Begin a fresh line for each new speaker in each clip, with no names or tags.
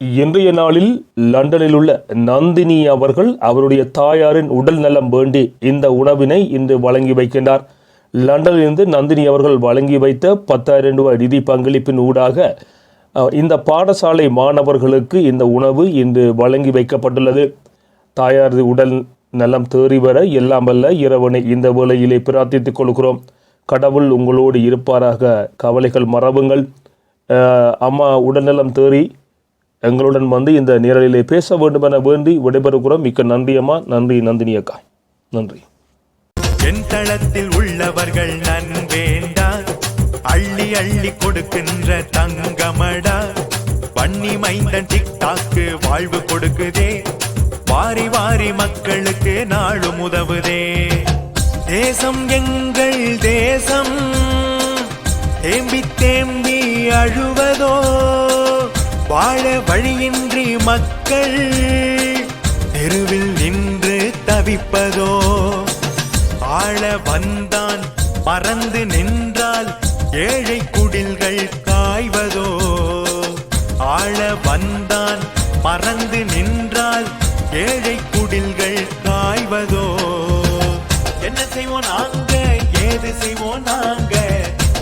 இன்றைய நாளில் லண்டனில் உள்ள நந்தினி அவர்கள் அவருடைய தாயாரின் உடல் நலம் வேண்டி இந்த உணவினை இன்று வழங்கி வைக்கின்றார். லண்டனிலிருந்து நந்தினி அவர்கள் வழங்கி வைத்த பத்தாயிரம் ரூபாய் நிதி பங்களிப்பின் ஊடாக இந்த பாடசாலை மாணவர்களுக்கு இந்த உணவு இன்று வழங்கி வைக்கப்பட்டுள்ளது. தாயாரது உடல் நலம் தேறி வர எல்லாம் வல்ல இறைவனை இந்த வேளையிலே பிரார்த்தித்துக் கொள்கிறோம். கடவுள் உங்களோடு இருப்பாராக. கவலைகள் மறவுங்கள். அம்மா உடல்நலம் தேறி எங்களுடன் வந்து இந்த நிரலிலே பேச வேண்டும் என வேண்டி விடைபெறுகிறோம். மிக்க நன்றியம்மா நன்றி நந்தினி அக்கா. நன்றி.
என் தளத்தில் உள்ளவர்கள் நன்வேண்டா அள்ளி அள்ளி கொடுக்கின்ற தங்கமடா. பண்ணி மைந்தன் டிக்டாக்கு வாழ்வு கொடுக்குதே வாரி வாரி மக்களுக்கு நாளும் உதவுதே. தேசம் எங்கள் தேசம் தேம்பி தேம்பி அழுவதோ வாழ வழியின்றி மக்கள் தெருவில் நின்று தவிப்பதோ? ஆள வந்தான் மறந்து நின்றால் ஏழை குடில்கள் காய்வதோ? ஆள வந்தான் மறந்து நின்றால் ஏழை குடில்கள் காய்வதோ? என்ன செய்வோம் நாங்க? ஏது செய்வோம் நாங்க?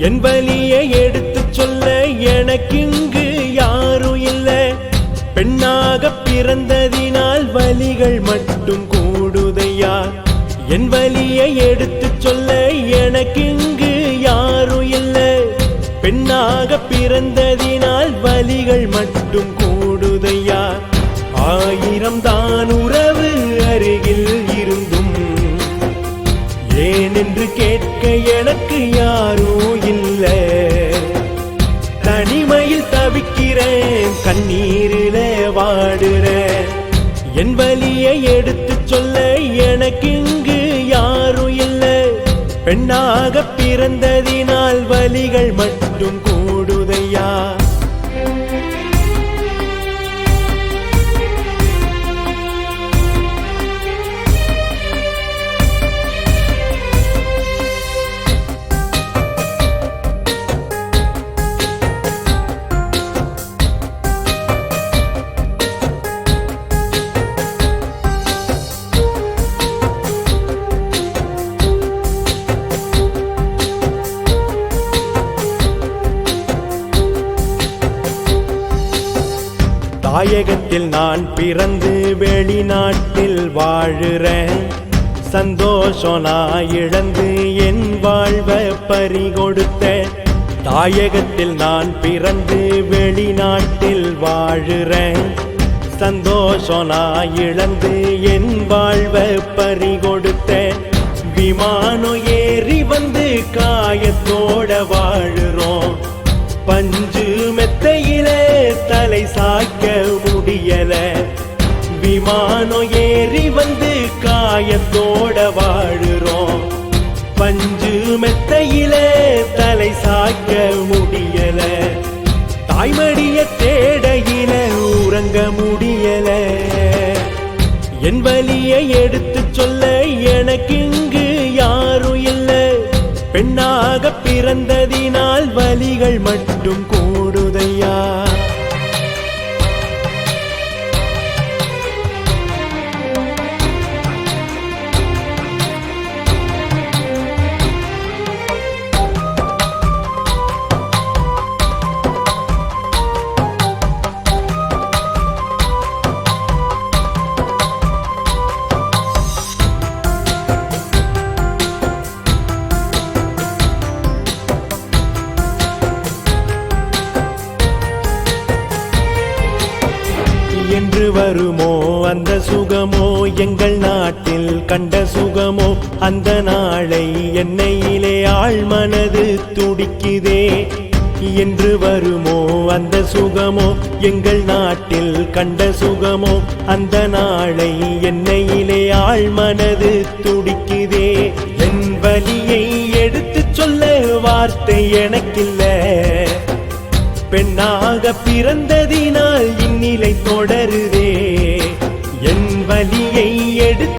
என் வலியை எடுத்து சொல்ல எனக்கிங்கு யாரும் இல்ல. பெண்ணாக பிறந்ததினால் வலிகள் மட்டும் கூடுதையா? என் வலியை எடுத்து சொல்ல எனக்கிங்கு யாரும் இல்ல. பெண்ணாக பிறந்ததினால் வலிகள் மட்டும் கூடுதையா? ஆயிரம் தான் உறவு அருகில் இருந்தும் ஏனென்று கேட்க எனக்கு யார் தவிக்கிறேன் கண்ணீரிலே வாடுறேன். என் வலியை எடுத்து சொல்ல எனக்கு இங்கு யாரும் இல்லை. பெண்ணாக பிறந்ததினால் வலிகள் மட்டும் கூடுதையா? தாயகத்தில் நான் பிறந்து வெளிநாட்டில் வாழுறேன். சந்தோஷம் நான் இழந்து என் வாழ்வை பறிகொடுத்த தாயகத்தில் நான் பிறந்து வெளிநாட்டில் வாழுறேன். சந்தோஷம் நான் இழந்து என் வாழ்வை பறிகொடுத்த கொடுத்தேன் விமானம் ஏறி ஏறி வந்து காயத்தோட வாழுறோம். பஞ்சு மெத்தையில தலை சாய்க்க முடியல. தாய்மடிய தேடையில உறங்க முடியல. என் வலியை எடுத்து சொல்ல எனக்கு இங்கு யாரும் இல்ல. பெண்ணாக பிறந்ததினால் வலிகள் மட்டும் கூடுதையா? வருமோ? அந்த சுகமோ எங்கள் நாட்டில் கண்ட சுகமோ? அந்த நாளை என்னையிலே ஆள் மனது துடிக்குதே. என்று வருமோ? அந்த சுகமோ? எங்கள் நாட்டில் கண்ட சுகமோ? அந்த நாளை என்னையிலே ஆள் மனது துடிக்குதே. என் வலியை எடுத்துச் சொல்ல வார்த்தை எனக்கில்ல. பெண்ணாக பிறந்ததினால் இந்நிலை தொடருதே. என் வலியை எடுத்து